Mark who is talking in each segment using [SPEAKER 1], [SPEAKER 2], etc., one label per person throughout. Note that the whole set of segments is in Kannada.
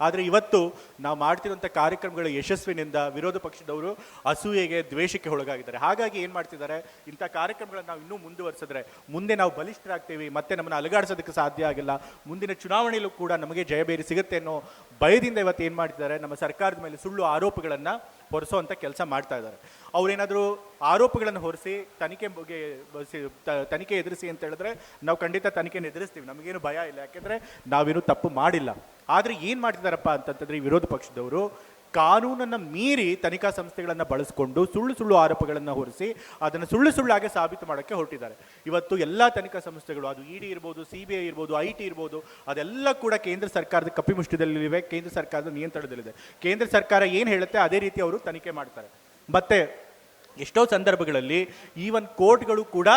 [SPEAKER 1] ಆದರೆ ಇವತ್ತು ನಾವು ಮಾಡ್ತಿರುವಂಥ ಕಾರ್ಯಕ್ರಮಗಳ ಯಶಸ್ವಿನಿಂದ ವಿರೋಧ ಪಕ್ಷದವರು ಅಸೂಯೆಗೆ, ದ್ವೇಷಕ್ಕೆ ಒಳಗಾಗಿದ್ದಾರೆ. ಹಾಗಾಗಿ ಏನು ಮಾಡ್ತಿದ್ದಾರೆ? ಇಂಥ ಕಾರ್ಯಕ್ರಮಗಳನ್ನು ನಾವು ಇನ್ನೂ ಮುಂದುವರಿಸಿದ್ರೆ ಮುಂದೆ ನಾವು ಬಲಿಷ್ಠರಾಗ್ತೀವಿ, ಮತ್ತೆ ನಮ್ಮನ್ನು ಅಲುಗಾಡಿಸೋದಕ್ಕೆ ಸಾಧ್ಯ ಆಗಿಲ್ಲ. ಮುಂದಿನ ಚುನಾವಣೆಯಲ್ಲೂ ಕೂಡ ನಮಗೆ ಜಯಬೇರಿ ಸಿಗುತ್ತೆ ಅನ್ನೋ ಭಯದಿಂದ ಇವತ್ತು ಏನು ಮಾಡ್ತಿದ್ದಾರೆ? ನಮ್ಮ ಸರ್ಕಾರದ ಮೇಲೆ ಸುಳ್ಳು ಆರೋಪಗಳನ್ನು ಹೊರಿಸೋವಂಥ ಕೆಲಸ ಮಾಡ್ತಾ ಇದ್ದಾರೆ. ಅವರೇನಾದರೂ ಆರೋಪಗಳನ್ನು ಹೊರಿಸಿ ತನಿಖೆ ಬಗ್ಗೆ ತನಿಖೆ ಎದುರಿಸಿ ಅಂತ ಹೇಳಿದ್ರೆ ನಾವು ಖಂಡಿತ ತನಿಖೆನ ಎದುರಿಸ್ತೀವಿ. ನಮಗೇನು ಭಯ ಇಲ್ಲ. ಯಾಕೆಂದರೆ ನಾವೇನು ತಪ್ಪು ಮಾಡಿಲ್ಲ. ಆದರೆ ಏನು ಮಾಡ್ತಿದ್ದಾರಪ್ಪ ಅಂತಂತಂದರೆ ವಿರೋಧ ಪಕ್ಷದವರು ಕಾನೂನನ್ನು ಮೀರಿ ತನಿಖಾ ಸಂಸ್ಥೆಗಳನ್ನು ಬಳಸಿಕೊಂಡು ಸುಳ್ಳು ಸುಳ್ಳು ಆರೋಪಗಳನ್ನು ಹೊರಿಸಿ ಅದನ್ನು ಸುಳ್ಳು ಸುಳ್ಳಾಗಿ ಸಾಬೀತು ಮಾಡೋಕ್ಕೆ ಹೊರಟಿದ್ದಾರೆ. ಇವತ್ತು ಎಲ್ಲ ತನಿಖಾ ಸಂಸ್ಥೆಗಳು, ಅದು ಇ ಡಿ ಇರ್ಬೋದು, ಸಿ ಬಿ ಐ ಇರ್ಬೋದು, ಐ ಟಿ ಇರ್ಬೋದು, ಅದೆಲ್ಲ ಕೂಡ ಕೇಂದ್ರ ಸರ್ಕಾರದ ಕಪಿಮುಷ್ಟಿದಲ್ಲಿವೆ ಕೇಂದ್ರ ಸರ್ಕಾರದ ನಿಯಂತ್ರಣದಲ್ಲಿದೆ. ಕೇಂದ್ರ ಸರ್ಕಾರ ಏನು ಹೇಳುತ್ತೆ ಅದೇ ರೀತಿ ಅವರು ತನಿಖೆ ಮಾಡ್ತಾರೆ. ಮತ್ತೆ ಎಷ್ಟೋ ಸಂದರ್ಭಗಳಲ್ಲಿ ಈವನ್ ಕೋರ್ಟ್ಗಳು ಕೂಡ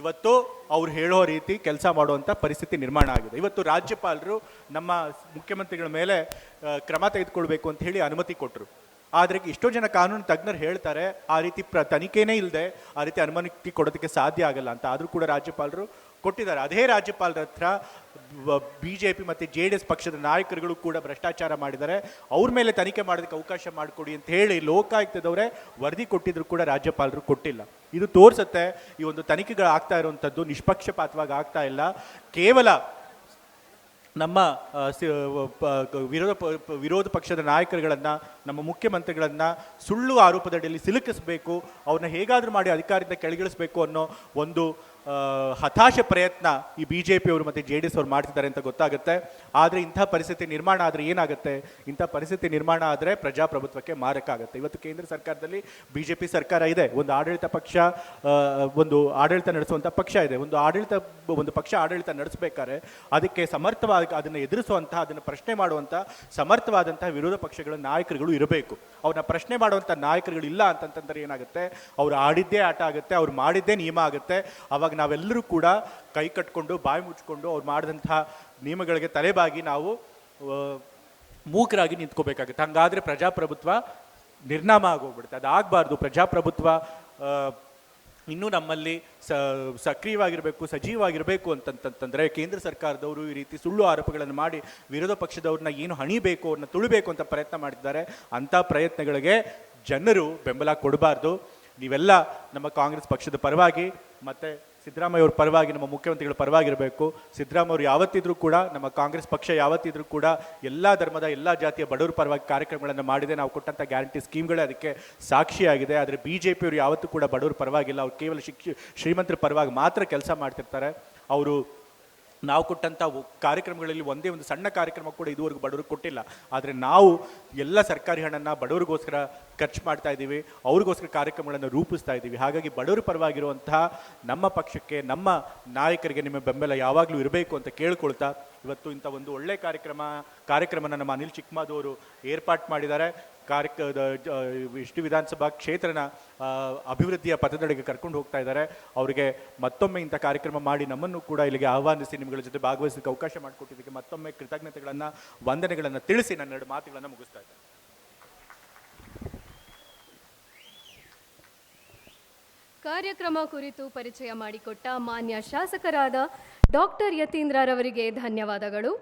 [SPEAKER 1] ಇವತ್ತು ಅವ್ರು ಹೇಳೋ ರೀತಿ ಕೆಲಸ ಮಾಡುವಂಥ ಪರಿಸ್ಥಿತಿ ನಿರ್ಮಾಣ ಆಗಿದೆ. ಇವತ್ತು ರಾಜ್ಯಪಾಲರು ನಮ್ಮ ಮುಖ್ಯಮಂತ್ರಿಗಳ ಮೇಲೆ ಕ್ರಮ ತೆಗೆದುಕೊಳ್ಬೇಕು ಅಂತ ಹೇಳಿ ಅನುಮತಿ ಕೊಟ್ಟರು ಆದರೆ ಎಷ್ಟೋ ಜನ ಕಾನೂನು ತಜ್ಞರು ಹೇಳ್ತಾರೆ, ಆ ರೀತಿ ಪ್ರ, ತನಿಖೆನೇ ಇಲ್ಲದೆ ಆ ರೀತಿ ಅನುಮತಿ ಕೊಡೋದಕ್ಕೆ ಸಾಧ್ಯ ಆಗಲ್ಲ ಅಂತ. ಆದರೂ ಕೂಡ ರಾಜ್ಯಪಾಲರು ಕೊಟ್ಟಿದ್ದಾರೆ. ಅದೇ ರಾಜ್ಯಪಾಲರ ಹತ್ರ ಬಿ ಜೆ ಪಿ ಮತ್ತು ಜೆ ಡಿ ಎಸ್ ಪಕ್ಷದ ನಾಯಕರುಗಳು ಕೂಡ ಭ್ರಷ್ಟಾಚಾರ ಮಾಡಿದ್ದಾರೆ. ಅವ್ರ ಮೇಲೆ ತನಿಖೆ ಮಾಡೋದಕ್ಕೆ ಅವಕಾಶ ಮಾಡಿಕೊಡಿ ಅಂತ ಹೇಳಿ ಲೋಕಾಯುಕ್ತದವರೇ ವರದಿ ಕೊಟ್ಟಿದ್ರು ಕೂಡ ರಾಜ್ಯಪಾಲರು ಕೊಟ್ಟಿಲ್ಲ. ಇದು ತೋರಿಸುತ್ತೆ, ಈ ಒಂದು ತನಿಖೆಗಳು ಆಗ್ತಾ ಇರುವಂಥದ್ದು ನಿಷ್ಪಕ್ಷಪಾತವಾಗಿ ಆಗ್ತಾ ಇಲ್ಲ. ಕೇವಲ ನಮ್ಮ ವಿರೋಧ ವಿರೋಧ ಪಕ್ಷದ ನಾಯಕರುಗಳನ್ನು, ನಮ್ಮ ಮುಖ್ಯಮಂತ್ರಿಗಳನ್ನು ಸುಳ್ಳು ಆರೋಪದಡಿಯಲ್ಲಿ ಸಿಲುಕಿಸಬೇಕು, ಅವ್ರನ್ನ ಹೇಗಾದರೂ ಮಾಡಿ ಅಧಿಕಾರದಿಂದ ಕೆಳಗಿಳಿಸಬೇಕು ಅನ್ನೋ ಒಂದು ಹತಾಶೆ ಪ್ರಯತ್ನ ಈ ಬಿ ಜೆ ಪಿಯವರು ಮತ್ತು ಜೆ ಡಿ ಎಸ್ ಅವ್ರು ಮಾಡ್ತಿದ್ದಾರೆ ಅಂತ ಗೊತ್ತಾಗುತ್ತೆ. ಆದರೆ ಇಂಥ ಪರಿಸ್ಥಿತಿ ನಿರ್ಮಾಣ ಆದರೆ ಏನಾಗುತ್ತೆ? ಇಂಥ ಪರಿಸ್ಥಿತಿ ನಿರ್ಮಾಣ ಆದರೆ ಪ್ರಜಾಪ್ರಭುತ್ವಕ್ಕೆ ಮಾರಕ ಆಗುತ್ತೆ. ಇವತ್ತು ಕೇಂದ್ರ ಸರ್ಕಾರದಲ್ಲಿ ಬಿ ಜೆ ಪಿ ಸರ್ಕಾರ ಇದೆ. ಒಂದು ಆಡಳಿತ ಪಕ್ಷ ಒಂದು ಆಡಳಿತ ನಡೆಸುವಂಥ ಪಕ್ಷ ಇದೆ. ಒಂದು ಆಡಳಿತ, ಒಂದು ಪಕ್ಷ ಆಡಳಿತ ನಡೆಸಬೇಕಾದ್ರೆ ಅದಕ್ಕೆ ಸಮರ್ಥವಾಗಿ ಅದನ್ನು ಎದುರಿಸುವಂತಹ ಅದನ್ನು ಪ್ರಶ್ನೆ ಮಾಡುವಂಥ ಸಮರ್ಥವಾದಂಥ ವಿರೋಧ ಪಕ್ಷಗಳ ನಾಯಕರುಗಳು ಇರಬೇಕು. ಅವ್ರನ್ನ ಪ್ರಶ್ನೆ ಮಾಡುವಂಥ ನಾಯಕರುಗಳು ಇಲ್ಲ ಅಂತಂತಂದ್ರೆ ಏನಾಗುತ್ತೆ? ಅವ್ರು ಆಡಿದ್ದೇ ಆಟ ಆಗುತ್ತೆ. ಅವ್ರು ಮಾಡಿದ್ದೇ ನಿಯಮ ಆಗುತ್ತೆ. ಅವಾಗ ನಾವೆಲ್ಲರೂ ಕೂಡ ಕೈ ಕಟ್ಕೊಂಡು, ಬಾಯಿ ಮುಚ್ಕೊಂಡು ಅವ್ರು ಮಾಡಿದಂಥ ನಿಯಮಗಳಿಗೆ ತಲೆಬಾಗಿ ನಾವು ಮೂಕರಾಗಿ ನಿಂತ್ಕೋಬೇಕಾಗುತ್ತೆ. ಹಂಗಾದರೆ ಪ್ರಜಾಪ್ರಭುತ್ವ ನಿರ್ನಾಮ ಆಗೋಗ್ಬಿಡುತ್ತೆ. ಅದಾಗಬಾರ್ದು. ಪ್ರಜಾಪ್ರಭುತ್ವ ಇನ್ನೂ ನಮ್ಮಲ್ಲಿ ಸ, ಸಕ್ರಿಯವಾಗಿರಬೇಕು, ಸಜೀವವಾಗಿರಬೇಕು ಅಂತಂತಂತಂದರೆ ಕೇಂದ್ರ ಸರ್ಕಾರದವರು ಈ ರೀತಿ ಸುಳ್ಳು ಆರೋಪಗಳನ್ನು ಮಾಡಿ ವಿರೋಧ ಪಕ್ಷದವ್ರನ್ನ ಏನು ಹಣಿಬೇಕು, ಅವ್ರನ್ನ ತುಳಿಬೇಕು ಅಂತ ಪ್ರಯತ್ನ ಮಾಡಿದ್ದಾರೆ ಅಂಥ ಪ್ರಯತ್ನಗಳಿಗೆ ಜನರು ಬೆಂಬಲ ಕೊಡಬಾರ್ದು. ನೀವೆಲ್ಲ ನಮ್ಮ ಕಾಂಗ್ರೆಸ್ ಪಕ್ಷದ ಪರವಾಗಿ ಮತ್ತೆ ಸಿದ್ದರಾಮಯ್ಯ ಅವ್ರ ಪರವಾಗಿ ನಮ್ಮ ಮುಖ್ಯಮಂತ್ರಿಗಳ ಪರವಾಗಿರಬೇಕು. ಸಿದ್ದರಾಮಯ್ಯ ಅವರು ಯಾವತ್ತಿದ್ರೂ ಕೂಡ, ನಮ್ಮ ಕಾಂಗ್ರೆಸ್ ಪಕ್ಷ ಯಾವತ್ತಿದ್ರೂ ಕೂಡ ಎಲ್ಲ ಧರ್ಮದ ಎಲ್ಲ ಜಾತಿಯ ಬಡವರ ಪರವಾಗಿ ಕಾರ್ಯಕ್ರಮಗಳನ್ನು ಮಾಡಿದೆ. ನಾವು ಕೊಟ್ಟಂಥ ಗ್ಯಾರಂಟಿ ಸ್ಕೀಮ್ಗಳೇ ಅದಕ್ಕೆ ಸಾಕ್ಷಿಯಾಗಿದೆ. ಆದರೆ ಬಿ ಜೆ ಪಿಯವರು ಯಾವತ್ತೂ ಕೂಡ ಬಡವರ ಪರವಾಗಿಲ್ಲ. ಅವ್ರು ಕೇವಲ ಶಿಕ್ಷ ಶ್ರೀಮಂತರ ಪರವಾಗಿ ಮಾತ್ರ ಕೆಲಸ ಮಾಡ್ತಿರ್ತಾರೆ. ಅವರು ನಾವು ಕೊಟ್ಟಂಥ ಕಾರ್ಯಕ್ರಮಗಳಲ್ಲಿ ಒಂದೇ ಒಂದು ಸಣ್ಣ ಕಾರ್ಯಕ್ರಮ ಕೂಡ ಇದುವರೆಗೂ ಬಡವರಿಗೆ ಕೊಟ್ಟಿಲ್ಲ. ಆದರೆ ನಾವು ಎಲ್ಲ ಸರ್ಕಾರಿ ಹಣನ ಬಡವರಿಗೋಸ್ಕರ ಖರ್ಚು ಮಾಡ್ತಾ ಇದ್ದೀವಿ, ಅವ್ರಿಗೋಸ್ಕರ ಕಾರ್ಯಕ್ರಮಗಳನ್ನು ರೂಪಿಸ್ತಾ ಇದ್ದೀವಿ. ಹಾಗಾಗಿ ಬಡವರ ಪರವಾಗಿರುವಂತಹ ನಮ್ಮ ಪಕ್ಷಕ್ಕೆ, ನಮ್ಮ ನಾಯಕರಿಗೆ ನಿಮ್ಮ ಬೆಂಬಲ ಯಾವಾಗಲೂ ಇರಬೇಕು ಅಂತ ಕೇಳ್ಕೊಳ್ತಾ, ಇವತ್ತು ಇಂಥ ಒಂದು ಒಳ್ಳೆ ಕಾರ್ಯಕ್ರಮ, ಕಾರ್ಯಕ್ರಮನ ನಮ್ಮ ಅನಿಲ್ ಚಿಕ್ಮಾದವರು ಏರ್ಪಾಟ್ ಮಾಡಿದ್ದಾರೆ. ಕಾರ್ಯಕ ಇಷ್ಟು ವಿಧಾನಸಭಾ ಕ್ಷೇತ್ರನ ಅಭಿವೃದ್ಧಿಯ ಪಥದೊಳಗೆ ಕರ್ಕೊಂಡು ಹೋಗ್ತಾ ಇದ್ದಾರೆ. ಅವರಿಗೆ ಮತ್ತೊಮ್ಮೆ ಇಂಥ ಕಾರ್ಯಕ್ರಮ ಮಾಡಿ ನಮ್ಮನ್ನು ಕೂಡ ಇಲ್ಲಿಗೆ ಆಹ್ವಾನಿಸಿ ನಿಮ್ಮಗಳ ಜೊತೆ ಭಾಗವಹಿಸಲಿಕ್ಕೆ ಅವಕಾಶ ಮಾಡಿಕೊಟ್ಟಿದ್ದಕ್ಕೆ ಮತ್ತೊಮ್ಮೆ ಕೃತಜ್ಞತೆಗಳನ್ನು, ವಂದನೆಗಳನ್ನು ತಿಳಿಸಿ ನನ್ನ ಎರಡು ಮಾತುಗಳನ್ನು ಮುಗಿಸ್ತಾ ಇದ್ದಾರೆ
[SPEAKER 2] ಕಾರ್ಯಕ್ರಮ ಕುರಿತು ಪರಿಚಯ ಮಾಡಿಕೊಟ್ಟ ಮಾನ್ಯ ಶಾಸಕರಾದ ಡಾಕ್ಟರ್ ಯತೀಂದ್ರರವರಿಗೆ ಧನ್ಯವಾದಗಳು.